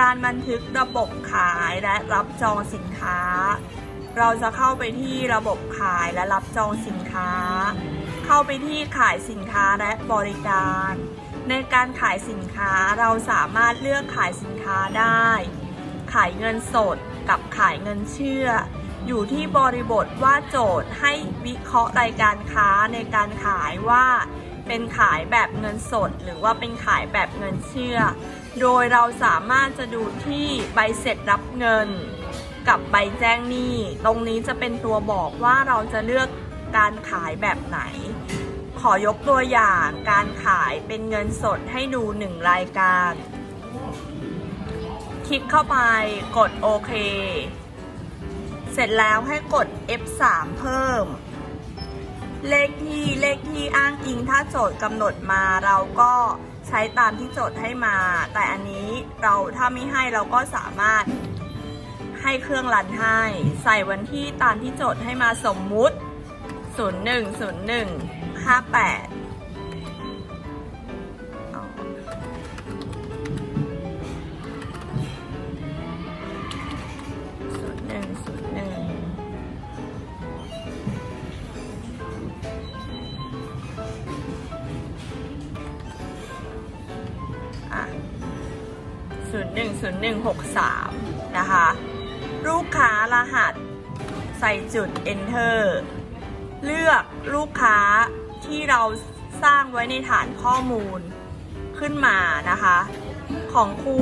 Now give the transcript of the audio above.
การบันทึกระบบขายและรับจองสินค้า เราจะเข้าไปที่ระบบขายและรับจองสินค้า เข้าไปที่ขายสินค้าและบริการ ในการขายสินค้าเราสามารถเลือกขายสินค้าได้ ขายเงินสดกับขายเงินเชื่อ อยู่ที่บริบทว่าโจทย์ให้วิเคราะห์รายการค้าในการขายว่า เป็นขายแบบเงินสด หรือว่าเป็นขายแบบเงินเชื่อ โดยเราสามารถจะดูที่ใบเสร็จรับเงิน กับใบแจ้งหนี้ ตรงนี้จะเป็นตัวบอกว่าเราจะเลือกการขายแบบไหน ขอยกตัวอย่างการขายเป็นเงินสดให้ดูหนึ่งรายการ คลิกเข้าไปกดโอเค เสร็จแล้วให้กด F3 เพิ่ม เลขที่เลขที่อ้างอิงถ้าโจทย์กำหนดมาเราก็ใช้ตามที่โจทย์ให้มา แต่อันนี้เราถ้าไม่ให้เราก็สามารถให้เครื่องรันให้ ใส่วันที่ตามที่โจทย์ให้มาสมมุติ 0 1 0 1 5 8 010163 นะคะ ลูกค้ารหัส ใส่จุด enter เลือกลูกค้าที่เราสร้างไว้ในฐานข้อมูลขึ้นมานะคะ ของครู